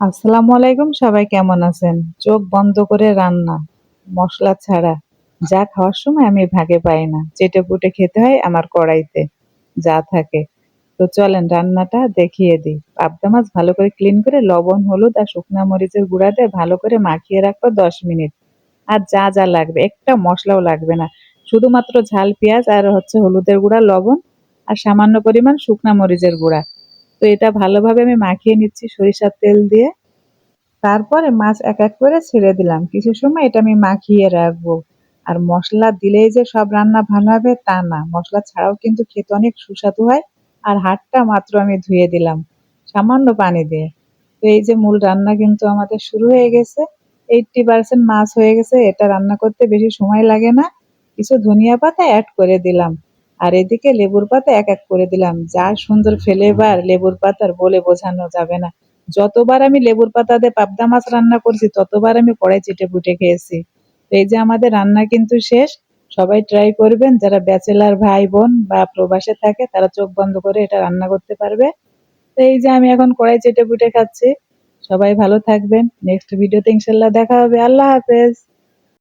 আসসালামু আলাইকুম, সবাই কেমন আছেন? চোখ বন্ধ করে রান্না, মশলা ছাড়া। যা খাওয়ার সময় আমি ভাগে পাই না। চেটে পুটে খেতে হয় আমার কড়াইতে, যা থাকে। তো চলেন রান্নাটা দেখিয়ে দিই। পাবদা মাছ ভালো করে ক্লিন করে লবণ, হলুদ আর শুকনা মরিচের গুঁড়া দিয়ে ভালো করে মাখিয়ে রাখব দশ মিনিট। আর যা যা লাগবে, একটা মশলাও লাগবে না। শুধুমাত্র ঝাল, পেঁয়াজ আর হচ্ছে হলুদের গুঁড়া, লবণ আর সামান্য পরিমাণ শুকনা মরিচের গুঁড়া। তো এটা ভালোভাবে আমি মাখিয়ে নিচ্ছি সরিষার তেল দিয়ে। তারপরে মাছ এক এক করে ছেড়ে দিলাম। কিছু সময় এটা আমি মাখিয়ে রাখব। আর মশলা দিলেই যে সব রান্না ভালো হবে তা না। মশলা ছাড়াও কিন্তু খেতে অনেক সুস্বাদু হয়। আর হাতটা মাত্র আমি ধুয়ে দিলাম সামান্য পানি দিয়ে। তো এই যে মূল রান্না কিন্তু আমাদের শুরু হয়ে গেছে। এইটটি পার্সেন্ট মাছ হয়ে গেছে। এটা রান্না করতে বেশি সময় লাগে না। কিছু ধনিয়া পাতা অ্যাড করে দিলাম। আর এদিকে লেবুর পাতা এক এক করে দিলাম। যা সুন্দর ফ্লেভার লেবুর পাতার বলে বোঝানো যাবে না। যতবার আমি লেবুর পাতা দিয়ে পাবদা মাছ রান্না করছি, ততবার আমি কড়াই চেটে পুটে খেয়েছি। এই যে আমাদের রান্না কিন্তু শেষ। সবাই ট্রাই করবেন, যারা ব্যাচেলার ভাই, বোন বা প্রবাসে থাকে, তারা চোখ বন্ধ করে এটা রান্না করতে পারবে। তো এই যে আমি এখন কড়াই চেটে পুটে খাচ্ছি। সবাই ভালো থাকবেন। নেক্সট ভিডিওতে ইনশাল্লাহ দেখা হবে। আল্লাহ হাফেজ।